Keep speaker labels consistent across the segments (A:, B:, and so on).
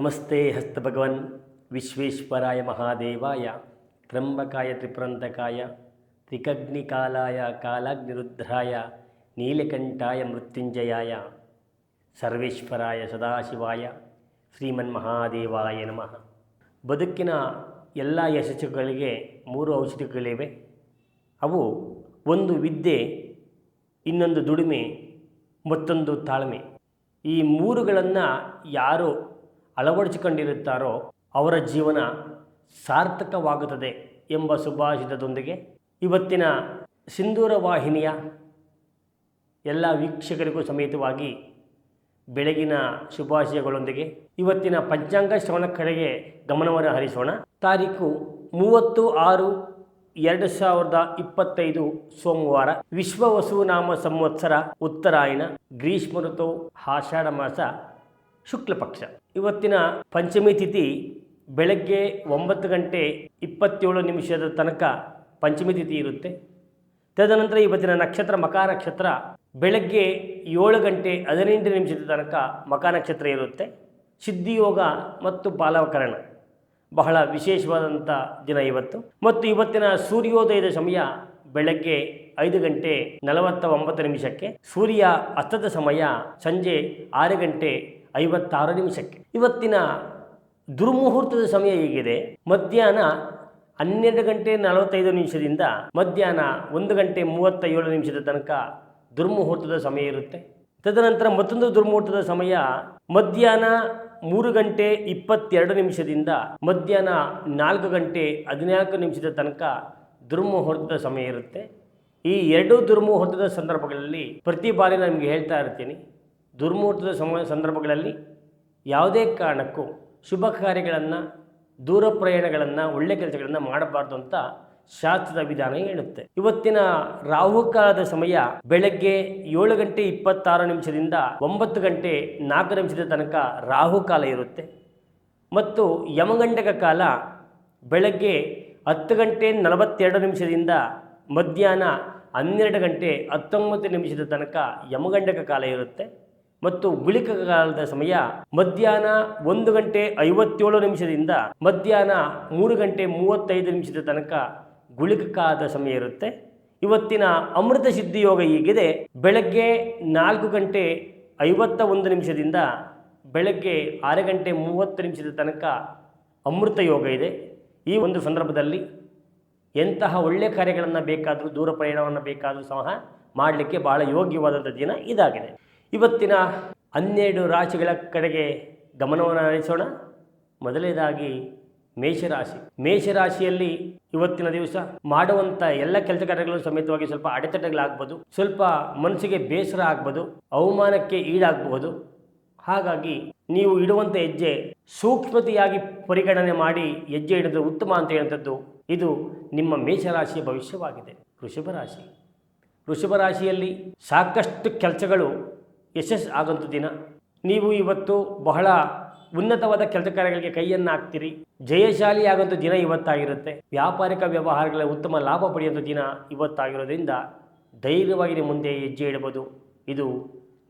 A: ನಮಸ್ತೆ ಹಸ್ತ ಭಗವನ್ ವಿಶ್ವೇಶ್ವರಾಯ ಮಹಾದೇವಾಯ ತ್ರಂಬಕಾಯ ತ್ರಿಪುರಂತಕಾಯ, ತ್ರಿಕಗ್ನಿಕಾಲಾಯ ಕಾಲಾಗ್ನಿರುದ್ರಾಯ, ನೀಲಕಂಠಾಯ ಮೃತ್ಯುಂಜಯಾಯ, ಸರ್ವೇಶ್ವರಾಯ ಸದಾಶಿವಾಯ ಶ್ರೀಮನ್ ಮಹಾದೇವಾಯ ನಮಃ. ಬದುಕಿನ ಎಲ್ಲ ಯಶಸ್ಸುಗಳಿಗೆ ಮೂರು ಔಷಧಿಗಳಿವೆ. ಅವು ಒಂದು ವಿದ್ಯೆ, ಇನ್ನೊಂದು ದುಡಿಮೆ, ಮತ್ತೊಂದು ತಾಳ್ಮೆ. ಈ ಮೂರುಗಳನ್ನು ಯಾರು ಅಳವಡಿಸಿಕೊಂಡಿರುತ್ತಾರೋ ಅವರ ಜೀವನ ಸಾರ್ಥಕವಾಗುತ್ತದೆ ಎಂಬ ಸುಭಾಷಿತದೊಂದಿಗೆ ಇವತ್ತಿನ ಸಿಂಧೂರ ವಾಹಿನಿಯ ಎಲ್ಲ ವೀಕ್ಷಕರಿಗೂ ಸಮೇತವಾಗಿ ಬೆಳಗಿನ ಶುಭಾಶಯಗಳೊಂದಿಗೆ ಇವತ್ತಿನ ಪಂಚಾಂಗ ಶ್ರವಣ ಕಡೆಗೆ ಗಮನವನ್ನು ಹರಿಸೋಣ. ತಾರೀಕು ಮೂವತ್ತು ಆರು ಎರಡು ಸಾವಿರದ ಇಪ್ಪತ್ತೈದು ಸೋಮವಾರ ವಿಶ್ವ ವಸುನಾಮ ಸಂವತ್ಸರ ಉತ್ತರಾಯಣ, ಗ್ರೀಷ್ಮ ಋತು, ಆಷಾಢ ಮಾಸ ಶುಕ್ಲ ಪಕ್ಷ. ಇವತ್ತಿನ ಪಂಚಮಿ ತಿಥಿ ಬೆಳಗ್ಗೆ ಒಂಬತ್ತು ಗಂಟೆ ಇಪ್ಪತ್ತೇಳು ನಿಮಿಷದ ತನಕ ಪಂಚಮಿ ತಿಥಿ ಇರುತ್ತೆ. ತದನಂತರ ಇವತ್ತಿನ ನಕ್ಷತ್ರ, ಮಕಾ ನಕ್ಷತ್ರ ಬೆಳಗ್ಗೆ ಏಳು ಗಂಟೆ ಹದಿನೆಂಟು ನಿಮಿಷದ ತನಕ ಮಕಾ ನಕ್ಷತ್ರ ಇರುತ್ತೆ. ಸಿದ್ಧಿಯೋಗ ಮತ್ತು ಬಾಲವಕರಣ. ಬಹಳ ವಿಶೇಷವಾದಂಥ ದಿನ ಇವತ್ತು. ಮತ್ತು ಇವತ್ತಿನ ಸೂರ್ಯೋದಯದ ಸಮಯ ಬೆಳಗ್ಗೆ ಐದು ಗಂಟೆ ನಲವತ್ತ ಒಂಬತ್ತು ನಿಮಿಷಕ್ಕೆ. ಸೂರ್ಯ ಅಸ್ತದ ಸಮಯ ಸಂಜೆ ಆರು ಗಂಟೆ ಐವತ್ತಾರು ನಿಮಿಷಕ್ಕೆ. ಇವತ್ತಿನ ದುರ್ಮುಹೂರ್ತದ ಸಮಯ ಹೇಗಿದೆ? ಮಧ್ಯಾಹ್ನ ಹನ್ನೆರಡು ಗಂಟೆ ನಲವತ್ತೈದು ನಿಮಿಷದಿಂದ ಮಧ್ಯಾಹ್ನ ಒಂದು ಗಂಟೆ ಮೂವತ್ತ ಏಳು ನಿಮಿಷದ ತನಕ ದುರ್ಮುಹೂರ್ತದ ಸಮಯ ಇರುತ್ತೆ. ತದನಂತರ ಮತ್ತೊಂದು ದುರ್ಮುಹೂರ್ತದ ಸಮಯ ಮಧ್ಯಾಹ್ನ ಮೂರು ಗಂಟೆ ಇಪ್ಪತ್ತೆರಡು ನಿಮಿಷದಿಂದ ಮಧ್ಯಾಹ್ನ ನಾಲ್ಕು ಗಂಟೆ ಹದಿನಾಲ್ಕು ನಿಮಿಷದ ತನಕ ದುರ್ಮುಹೂರ್ತದ ಸಮಯ ಇರುತ್ತೆ. ಈ ಎರಡು ದುರ್ಮುಹೂರ್ತದ ಸಂದರ್ಭಗಳಲ್ಲಿ ಪ್ರತಿ ಬಾರಿ ನಾನು ನಿಮಗೆ ಹೇಳ್ತಾ ಇರ್ತೀನಿ ದುರ್ಮುಹೂರ್ತದ ಸಮ ಸಂದರ್ಭಗಳಲ್ಲಿ ಯಾವುದೇ ಕಾರಣಕ್ಕೂ ಶುಭ ಕಾರ್ಯಗಳನ್ನು, ದೂರ ಪ್ರಯಾಣಗಳನ್ನು, ಒಳ್ಳೆ ಕೆಲಸಗಳನ್ನು ಮಾಡಬಾರ್ದು ಅಂತ ಶಾಸ್ತ್ರದ ವಿಧಾನ ಹೇಳುತ್ತೆ. ಇವತ್ತಿನ ರಾಹುಕಾಲದ ಸಮಯ ಬೆಳಗ್ಗೆ ಏಳು ಗಂಟೆ ಇಪ್ಪತ್ತಾರು ನಿಮಿಷದಿಂದ ಒಂಬತ್ತು ಗಂಟೆ ನಾಲ್ಕು ನಿಮಿಷದ ತನಕ ರಾಹುಕಾಲ ಇರುತ್ತೆ. ಮತ್ತು ಯಮಗಂಡಕ ಕಾಲ ಬೆಳಗ್ಗೆ ಹತ್ತು ಗಂಟೆ ನಲವತ್ತೆರಡು ನಿಮಿಷದಿಂದ ಮಧ್ಯಾಹ್ನ ಹನ್ನೆರಡು ಗಂಟೆ ಹತ್ತೊಂಬತ್ತು ನಿಮಿಷದ ತನಕ ಯಮಗಂಡಕ ಕಾಲ ಇರುತ್ತೆ. ಮತ್ತು ಗುಳಿಕ ಕಾಲದ ಸಮಯ ಮಧ್ಯಾಹ್ನ ಒಂದು ಗಂಟೆ ಐವತ್ತೇಳು ನಿಮಿಷದಿಂದ ಮಧ್ಯಾಹ್ನ ಮೂರು ಗಂಟೆ ಮೂವತ್ತೈದು ನಿಮಿಷದ ತನಕ ಗುಳಿಕ ಕಾಲದ ಸಮಯ ಇರುತ್ತೆ. ಇವತ್ತಿನ ಅಮೃತ ಸಿದ್ಧಿ ಯೋಗ ಹೀಗಿದೆ. ಬೆಳಗ್ಗೆ ನಾಲ್ಕು ಗಂಟೆ ಐವತ್ತ ಒಂದು ನಿಮಿಷದಿಂದ ಬೆಳಗ್ಗೆ ಆರು ಗಂಟೆ ಮೂವತ್ತು ನಿಮಿಷದ ತನಕ ಅಮೃತ ಯೋಗ ಇದೆ. ಈ ಒಂದು ಸಂದರ್ಭದಲ್ಲಿ ಎಂತಹ ಒಳ್ಳೆಯ ಕಾರ್ಯಗಳನ್ನು ಬೇಕಾದರೂ ದೂರ ಪ್ರಯಾಣವನ್ನು ಬೇಕಾದರೂ ಸಹ ಮಾಡಲಿಕ್ಕೆ ಭಾಳ ಯೋಗ್ಯವಾದಂಥ ದಿನ ಇದಾಗಿದೆ. ಇವತ್ತಿನ ಹನ್ನೆರಡು ರಾಶಿಗಳ ಕಡೆಗೆ ಗಮನವನ್ನು ಹರಿಸೋಣ. ಮೊದಲನೇದಾಗಿ ಮೇಷರಾಶಿ. ಮೇಷರಾಶಿಯಲ್ಲಿ ಇವತ್ತಿನ ದಿವಸ ಮಾಡುವಂಥ ಎಲ್ಲ ಕೆಲಸ ಕಾರ್ಯಗಳು ಸಮೇತವಾಗಿ ಸ್ವಲ್ಪ ಅಡೆತಡೆಗಳಾಗ್ಬೋದು. ಸ್ವಲ್ಪ ಮನಸ್ಸಿಗೆ ಬೇಸರ ಆಗ್ಬೋದು. ಅವಮಾನಕ್ಕೆ ಈಡಾಗಬಹುದು. ಹಾಗಾಗಿ ನೀವು ಇಡುವಂಥ ಹೆಜ್ಜೆ ಸೂಕ್ಷ್ಮತೆಯಾಗಿ ಪರಿಗಣನೆ ಮಾಡಿ ಹೆಜ್ಜೆ ಇಡೋದು ಉತ್ತಮ ಅಂತ ಹೇಳುವಂಥದ್ದು ಇದು ನಿಮ್ಮ ಮೇಷರಾಶಿಯ ಭವಿಷ್ಯವಾಗಿದೆ. ವೃಷಭ ರಾಶಿ ವೃಷಭ ರಾಶಿಯಲ್ಲಿ ಸಾಕಷ್ಟು ಕೆಲಸಗಳು ಯಶಸ್ಸು ಆಗಂತ ದಿನ. ನೀವು ಇವತ್ತು ಬಹಳ ಉನ್ನತವಾದ ಕೆಲಸ ಕಾರ್ಯಗಳಿಗೆ ಕೈಯನ್ನು ಹಾಕ್ತೀರಿ. ಜಯಶಾಲಿ ಆಗಂತ ದಿನ ಇವತ್ತಾಗಿರುತ್ತೆ. ವ್ಯಾಪಾರಿಕ ವ್ಯವಹಾರಗಳ ಉತ್ತಮ ಲಾಭ ಪಡೆಯುವಂಥ ದಿನ ಇವತ್ತಾಗಿರೋದ್ರಿಂದ ಧೈರ್ಯವಾಗಿ ಮುಂದೆ ಹೆಜ್ಜೆ ಇಡಬಹುದು ಇದು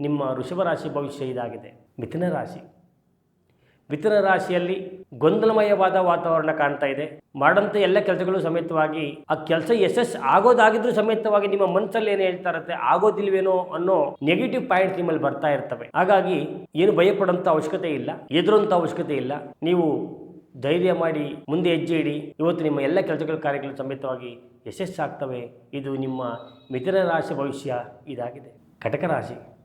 A: ನಿಮ್ಮ ವೃಷಭ ರಾಶಿ ಭವಿಷ್ಯ ಇದಾಗಿದೆ. ಮಿಥುನ ರಾಶಿ. ಮಿಥುನ ರಾಶಿಯಲ್ಲಿ ಗೊಂದಲಮಯವಾದ ವಾತಾವರಣ ಕಾಣ್ತಾ ಇದೆ. ಮಾಡಂಥ ಎಲ್ಲ ಕೆಲಸಗಳು ಸಮೇತವಾಗಿ, ಆ ಕೆಲಸ ಯಶಸ್ ಆಗೋದಾಗಿದ್ರೂ ಸಮೇತವಾಗಿ ನಿಮ್ಮ ಮನಸ್ಸಲ್ಲಿ ಏನು ಹೇಳ್ತಾ ಇರುತ್ತೆ, ಆಗೋದಿಲ್ವೇನೋ ಅನ್ನೋ ನೆಗೆಟಿವ್ ಪಾಯಿಂಟ್ ನಿಮ್ಮಲ್ಲಿ ಬರ್ತಾ ಇರ್ತವೆ. ಹಾಗಾಗಿ ಏನು ಭಯಪಡೋಂಥ ಅವಶ್ಯಕತೆ ಇಲ್ಲ ಎದುರುವಂಥ ಅವಶ್ಯಕತೆ ಇಲ್ಲ. ನೀವು ಧೈರ್ಯ ಮಾಡಿ ಮುಂದೆ ಹೆಜ್ಜೆ ಇಡಿ. ಇವತ್ತು ನಿಮ್ಮ ಎಲ್ಲ ಕೆಲಸಗಳ, ಕಾರ್ಯಗಳು ಸಮೇತವಾಗಿ ಯಶಸ್ಸಾಗ್ತವೆ. ಇದು ನಿಮ್ಮ ಮಿಥುನ ರಾಶಿ ಭವಿಷ್ಯ ಇದಾಗಿದೆ. ಕಟಕ ರಾಶಿ.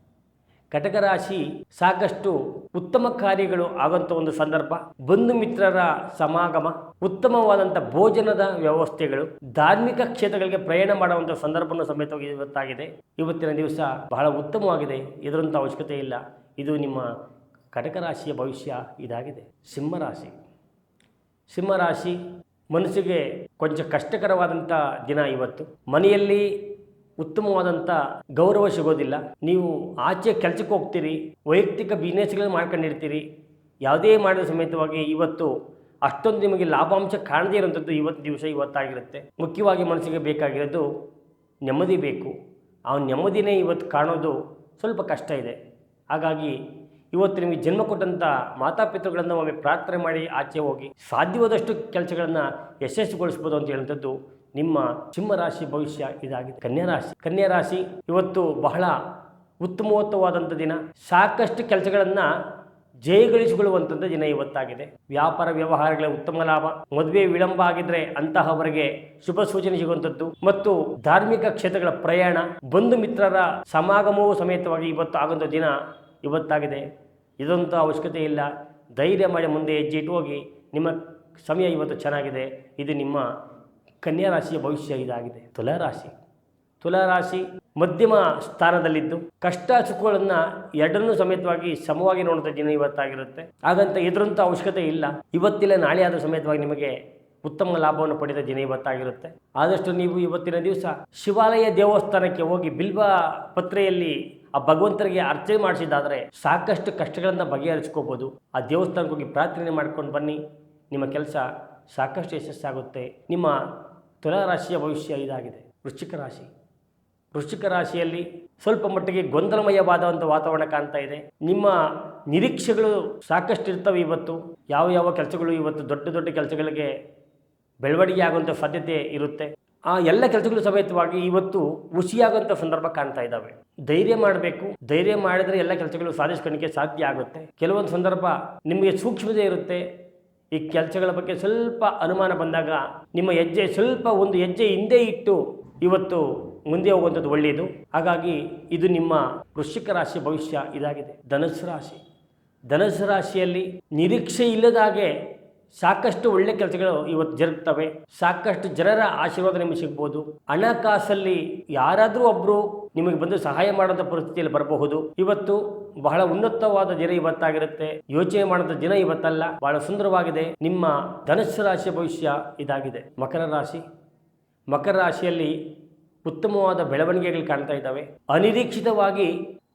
A: ಕಟಕ ರಾಶಿ ಸಾಕಷ್ಟು ಉತ್ತಮ ಕಾರ್ಯಗಳು ಆಗಂತ ಒಂದು ಸಂದರ್ಭ. ಬಂಧು ಮಿತ್ರರ ಸಮಾಗಮ, ಉತ್ತಮವಾದಂಥ ಭೋಜನದ ವ್ಯವಸ್ಥೆಗಳು, ಧಾರ್ಮಿಕ ಕ್ಷೇತ್ರಗಳಿಗೆ ಪ್ರಯಾಣ ಮಾಡುವಂಥ ಸಂದರ್ಭವನ್ನು ಸಮೇತವಾಗಿ ಇವತ್ತಾಗಿದೆ. ಇವತ್ತಿನ ದಿವಸ ಬಹಳ ಉತ್ತಮವಾಗಿದೆ. ಇದರಂಥ ಅವಶ್ಯಕತೆ ಇಲ್ಲ. ಇದು ನಿಮ್ಮ ಕಟಕ ರಾಶಿಯ ಭವಿಷ್ಯ ಇದಾಗಿದೆ. ಸಿಂಹರಾಶಿ. ಸಿಂಹರಾಶಿ ಮನಸ್ಸಿಗೆ ಕೊಂಚ ಕಷ್ಟಕರವಾದಂಥ ದಿನ ಇವತ್ತು. ಮನೆಯಲ್ಲಿ ಉತ್ತಮವಾದಂಥ ಗೌರವ ಸಿಗೋದಿಲ್ಲ. ನೀವು ಆಚೆ ಕೆಲಸಕ್ಕೆ ಹೋಗ್ತೀರಿ, ವೈಯಕ್ತಿಕ ಬಿಸ್ನೆಸ್ಗಳನ್ನ ಮಾಡ್ಕೊಂಡಿರ್ತೀರಿ, ಯಾವುದೇ ಮಾಡಿದ ಸಮೇತವಾಗಿ ಇವತ್ತು ಅಷ್ಟೊಂದು ನಿಮಗೆ ಲಾಭಾಂಶ ಕಾಣದೇ ಇರುವಂಥದ್ದು ಇವತ್ತು ದಿವಸ, ಇವತ್ತಾಗಿರುತ್ತೆ. ಮುಖ್ಯವಾಗಿ ಮನಸ್ಸಿಗೆ ಬೇಕಾಗಿರೋದು ನೆಮ್ಮದಿ ಬೇಕು. ಆ ನೆಮ್ಮದಿನೇ ಇವತ್ತು ಕಾಣೋದು ಸ್ವಲ್ಪ ಕಷ್ಟ ಇದೆ. ಹಾಗಾಗಿ ಇವತ್ತು ನಿಮಗೆ ಜನ್ಮ ಕೊಟ್ಟಂಥ ಮಾತಾಪಿತೃಗಳನ್ನು ಒಮ್ಮೆ ಪ್ರಾರ್ಥನೆ ಮಾಡಿ ಆಚೆ ಹೋಗಿ, ಸಾಧ್ಯವಾದಷ್ಟು ಕೆಲಸಗಳನ್ನು ಯಶಸ್ವಿಗೊಳಿಸ್ಬೋದು ಅಂತ ಹೇಳುವಂಥದ್ದು ನಿಮ್ಮ ಸಿಂಹ ರಾಶಿ ಭವಿಷ್ಯ ಇದಾಗಿದೆ. ಕನ್ಯಾ ರಾಶಿ ಇವತ್ತು ಬಹಳ ಉತ್ತಮೋತ್ತವಾದಂಥ ದಿನ. ಸಾಕಷ್ಟು ಕೆಲಸಗಳನ್ನು ಜಯಗಳಿಸಿಕೊಳ್ಳುವಂಥದ್ದು ದಿನ ಇವತ್ತಾಗಿದೆ. ವ್ಯಾಪಾರ ವ್ಯವಹಾರಗಳ ಉತ್ತಮ ಲಾಭ. ಮದುವೆ ವಿಳಂಬ ಆಗಿದ್ರೆ ಅಂತಹವರಿಗೆ ಶುಭ ಸೂಚನೆ ಸಿಗುವಂಥದ್ದು. ಮತ್ತು ಧಾರ್ಮಿಕ ಕ್ಷೇತ್ರಗಳ ಪ್ರಯಾಣ, ಬಂಧು ಮಿತ್ರರ ಸಮಾಗಮವೂ ಸಮೇತವಾಗಿ ಇವತ್ತು ಆಗುವಂಥ ದಿನ ಇವತ್ತಾಗಿದೆ. ಇದೊಂದು ಅವಶ್ಯಕತೆ ಇಲ್ಲ. ಧೈರ್ಯ ಮಾಡಿ ಮುಂದೆ ಹೆಜ್ಜೆ ಇಟ್ಟು ಹೋಗಿ. ನಿಮ್ಮ ಸಮಯ ಇವತ್ತು ಚೆನ್ನಾಗಿದೆ. ಇದು ನಿಮ್ಮ ಕನ್ಯಾ ರಾಶಿಯ ಭವಿಷ್ಯ ಇದಾಗಿದೆ. ತುಲಾರಾಶಿ ತುಲಾರಾಶಿ ತುಲಾ ರಾಶಿ ಮಧ್ಯಮ ಸ್ಥಾನದಲ್ಲಿದ್ದು ಕಷ್ಟ ಸುಖಗಳನ್ನು ಎರಡನ್ನೂ ಸಮೇತವಾಗಿ ಸಮವಾಗಿ ನೋಡುವಂಥ ದಿನ ಇವತ್ತಾಗಿರುತ್ತೆ. ಹಾಗಂತ ಎದುರಂಥ ಅವಶ್ಯಕತೆ ಇಲ್ಲ. ಇವತ್ತಿಲ್ಲ ನಾಳೆ ಆದರೂ ಸಮೇತವಾಗಿ ನಿಮಗೆ ಉತ್ತಮ ಲಾಭವನ್ನು ಪಡೆದ ದಿನ ಇವತ್ತಾಗಿರುತ್ತೆ. ಆದಷ್ಟು ನೀವು ಇವತ್ತಿನ ದಿವಸ ಶಿವಾಲಯ ದೇವಸ್ಥಾನಕ್ಕೆ ಹೋಗಿ ಬಿಲ್ವ ಪತ್ರೆಯಲ್ಲಿ ಆ ಭಗವಂತರಿಗೆ ಅರ್ಚನೆ ಮಾಡಿಸಿದ್ದಾದರೆ ಸಾಕಷ್ಟು ಕಷ್ಟಗಳನ್ನು ಬಗೆಹರಿಸ್ಕೋಬೋದು. ಆ ದೇವಸ್ಥಾನಕ್ಕೆ ಹೋಗಿ ಪ್ರಾರ್ಥನೆ ಮಾಡ್ಕೊಂಡು ಬನ್ನಿ. ನಿಮ್ಮ ಕೆಲಸ ಸಾಕಷ್ಟು ಯಶಸ್ಸಾಗುತ್ತೆ. ನಿಮ್ಮ ತುಲಾ ರಾಶಿಯ ಭವಿಷ್ಯ ಇದಾಗಿದೆ. ವೃಶ್ಚಿಕ ರಾಶಿ. ವೃಶ್ಚಿಕ ರಾಶಿಯಲ್ಲಿ ಸ್ವಲ್ಪ ಮಟ್ಟಿಗೆ ಗೊಂದಲಮಯವಾದಂಥ ವಾತಾವರಣ ಕಾಣ್ತಾ ಇದೆ. ನಿಮ್ಮ ನಿರೀಕ್ಷೆಗಳು ಸಾಕಷ್ಟು ಇರ್ತವೆ ಇವತ್ತು. ಯಾವ ಯಾವ ಕೆಲಸಗಳು ಇವತ್ತು ದೊಡ್ಡ ದೊಡ್ಡ ಕೆಲಸಗಳಿಗೆ ಬೆಳವಣಿಗೆ ಆಗುವಂಥ ಸಾಧ್ಯತೆ ಇರುತ್ತೆ. ಆ ಎಲ್ಲ ಕೆಲಸಗಳು ಸಮೇತವಾಗಿ ಇವತ್ತು ಹುಸಿಯಾಗುವಂಥ ಸಂದರ್ಭ ಕಾಣ್ತಾ ಇದ್ದಾವೆ ಧೈರ್ಯ ಮಾಡಬೇಕು. ಧೈರ್ಯ ಮಾಡಿದರೆ ಎಲ್ಲ ಕೆಲಸಗಳು ಸಾಧಿಸ್ಕೊಳ್ಳಿಕ್ಕೆ ಸಾಧ್ಯ ಆಗುತ್ತೆ. ಕೆಲವೊಂದು ಸಂದರ್ಭ ನಿಮಗೆ ಸೂಕ್ಷ್ಮತೆ ಇರುತ್ತೆ. ಈ ಕೆಲಸಗಳ ಬಗ್ಗೆ ಸ್ವಲ್ಪ ಅನುಮಾನ ಬಂದಾಗ ನಿಮ್ಮ ಹೆಜ್ಜೆ ಸ್ವಲ್ಪ ಒಂದು ಹೆಜ್ಜೆ ಹಿಂದೆ ಇಟ್ಟು ಇವತ್ತು ಮುಂದೆ ಹೋಗುವಂಥದ್ದು ಒಳ್ಳೆಯದು. ಹಾಗಾಗಿ ಇದು ನಿಮ್ಮ ವೃಶ್ಚಿಕ ರಾಶಿ ಭವಿಷ್ಯ ಇದಾಗಿದೆ. ಧನಸ್ಸು ರಾಶಿ. ಧನಸ್ಸು ರಾಶಿಯಲ್ಲಿ ನಿರೀಕ್ಷೆ ಇಲ್ಲದ ಹಾಗೆ ಸಾಕಷ್ಟು ಒಳ್ಳೆ ಕೆಲಸಗಳು ಇವತ್ತು ಜರುಗ್ತವೆ. ಸಾಕಷ್ಟು ಜನರ ಆಶೀರ್ವಾದ ನಿಮಗೆ ಸಿಗ್ಬೋದು. ಹಣಕಾಸಲ್ಲಿ ಯಾರಾದರೂ ಒಬ್ಬರು ನಿಮಗೆ ಬಂದು ಸಹಾಯ ಮಾಡುವಂಥ ಪರಿಸ್ಥಿತಿಯಲ್ಲಿ ಬರಬಹುದು. ಇವತ್ತು ಬಹಳ ಉನ್ನತವಾದ ದಿನ ಇವತ್ತಾಗಿರುತ್ತೆ. ಯೋಚನೆ ಮಾಡಿದ ದಿನ ಇವತ್ತಲ್ಲ. ಬಹಳ ಸುಂದರವಾಗಿದೆ. ನಿಮ್ಮ ಧನುಸ್ಸು ರಾಶಿಯ ಭವಿಷ್ಯ ಇದಾಗಿದೆ. ಮಕರ ರಾಶಿ. ಮಕರ ರಾಶಿಯಲ್ಲಿ ಉತ್ತಮವಾದ ಬೆಳವಣಿಗೆಗಳು ಕಾಣ್ತಾ ಇದ್ದಾವೆ. ಅನಿರೀಕ್ಷಿತವಾಗಿ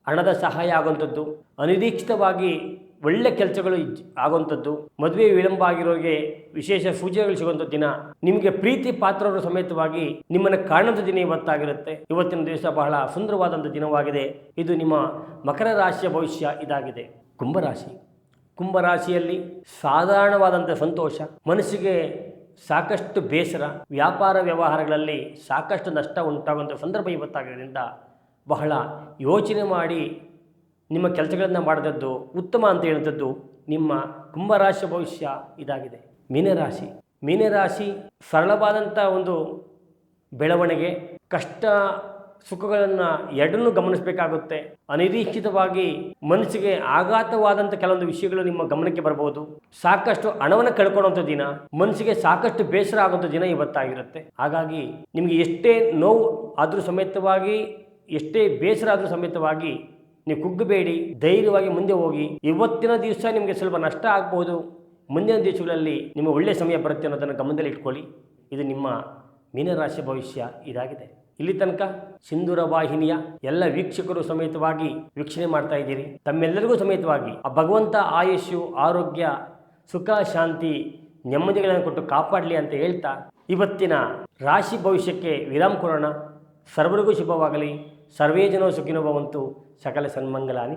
A: ಹಣದ ಸಹಾಯ ಆಗುವಂಥದ್ದು. ಅನಿರೀಕ್ಷಿತವಾಗಿ ಒಳ್ಳೆ ಕೆಲಸಗಳು ಆಗುವಂಥದ್ದು, ಮದುವೆ ವಿಳಂಬ ಆಗಿರೋರಿಗೆ ವಿಶೇಷ ಸೂಚನೆಗಳು ಸಿಗುವಂಥ ದಿನ, ನಿಮಗೆ ಪ್ರೀತಿ ಪಾತ್ರರು ಸಮೇತವಾಗಿ ನಿಮ್ಮನ್ನು ಕಾಣದ ದಿನ ಇವತ್ತಾಗಿರುತ್ತೆ. ಇವತ್ತಿನ ದಿವಸ ಬಹಳ ಸುಂದರವಾದಂಥ ದಿನವಾಗಿದೆ. ಇದು ನಿಮ್ಮ ಮಕರ ರಾಶಿಯ ಭವಿಷ್ಯ ಇದಾಗಿದೆ. ಕುಂಭರಾಶಿ ಕುಂಭರಾಶಿಯಲ್ಲಿ ಸಾಧಾರಣವಾದಂಥ ಸಂತೋಷ, ಮನಸ್ಸಿಗೆ ಸಾಕಷ್ಟು ಬೇಸರ, ವ್ಯಾಪಾರ ವ್ಯವಹಾರಗಳಲ್ಲಿ ಸಾಕಷ್ಟು ನಷ್ಟ ಉಂಟಾಗುವಂಥ ಸಂದರ್ಭ ಇವತ್ತಾಗಿರೋದ್ರಿಂದ ಬಹಳ ಯೋಚನೆ ಮಾಡಿ ನಿಮ್ಮ ಕೆಲಸಗಳನ್ನು ಮಾಡಿದದ್ದು ಉತ್ತಮ ಅಂತ ಹೇಳಿದದ್ದು ನಿಮ್ಮ ಕುಂಭರಾಶಿ ಭವಿಷ್ಯ ಇದಾಗಿದೆ. ಮೀನರಾಶಿ. ಮೀನರಾಶಿ ಸರಳವಾದಂಥ ಒಂದು ಬೆಳವಣಿಗೆ, ಕಷ್ಟ ಸುಖಗಳನ್ನು ಎರಡನ್ನೂ ಗಮನಿಸಬೇಕಾಗುತ್ತೆ. ಅನಿರೀಕ್ಷಿತವಾಗಿ ಮನಸ್ಸಿಗೆ ಆಘಾತವಾದಂಥ ಕೆಲವೊಂದು ವಿಷಯಗಳು ನಿಮ್ಮ ಗಮನಕ್ಕೆ ಬರಬಹುದು ಸಾಕಷ್ಟು ಹಣವನ್ನು ಕಳ್ಕೊಳ್ಳುವಂಥ ದಿನ, ಮನಸ್ಸಿಗೆ ಸಾಕಷ್ಟು ಬೇಸರ ಆಗುವಂಥ ದಿನ ಇವತ್ತಾಗಿರುತ್ತೆ. ಹಾಗಾಗಿ ನಿಮಗೆ ಎಷ್ಟೇ ನೋವು ಆದರೂ ಸಮೇತವಾಗಿ, ಎಷ್ಟೇ ಬೇಸರ ಆದರೂ ಸಮೇತವಾಗಿ ನೀವು ಕುಗ್ಗಬೇಡಿ, ಧೈರ್ಯವಾಗಿ ಮುಂದೆ ಹೋಗಿ. ಇವತ್ತಿನ ದಿವಸ ನಿಮಗೆ ಸ್ವಲ್ಪ ನಷ್ಟ ಆಗ್ಬೋದು. ಮುಂದಿನ ದಿವಸಗಳಲ್ಲಿ ನಿಮಗೆ ಒಳ್ಳೆಯ ಸಮಯ ಬರುತ್ತೆ ಅನ್ನೋದನ್ನು ಗಮನದಲ್ಲಿ ಇಟ್ಕೊಳ್ಳಿ. ಇದು ನಿಮ್ಮ ಮೀನರಾಶಿ ಭವಿಷ್ಯ ಇದಾಗಿದೆ. ಇಲ್ಲಿ ತನಕ ಸಿಂಧೂರ ವಾಹಿನಿಯ ಎಲ್ಲ ವೀಕ್ಷಕರು ಸಮೇತವಾಗಿ ವೀಕ್ಷಣೆ ಮಾಡ್ತಾ ಇದ್ದೀರಿ. ತಮ್ಮೆಲ್ಲರಿಗೂ ಸಮೇತವಾಗಿ ಆ ಭಗವಂತ ಆಯುಷ್ಯು, ಆರೋಗ್ಯ, ಸುಖ, ಶಾಂತಿ ನೆಮ್ಮದಿಗಳನ್ನು ಕೊಟ್ಟು ಕಾಪಾಡಲಿ ಅಂತ ಹೇಳ್ತಾ ಇವತ್ತಿನ ರಾಶಿ ಭವಿಷ್ಯಕ್ಕೆ ವಿರಾಮ ಕೊಡೋಣ. ಸರ್ವರಿಗೂ ಶುಭವಾಗಲಿ. ಸರ್ವೇ ಜನೋ ಸುಖಿನೋ ಭವಂತು. సకల సన్మంగళాన్ని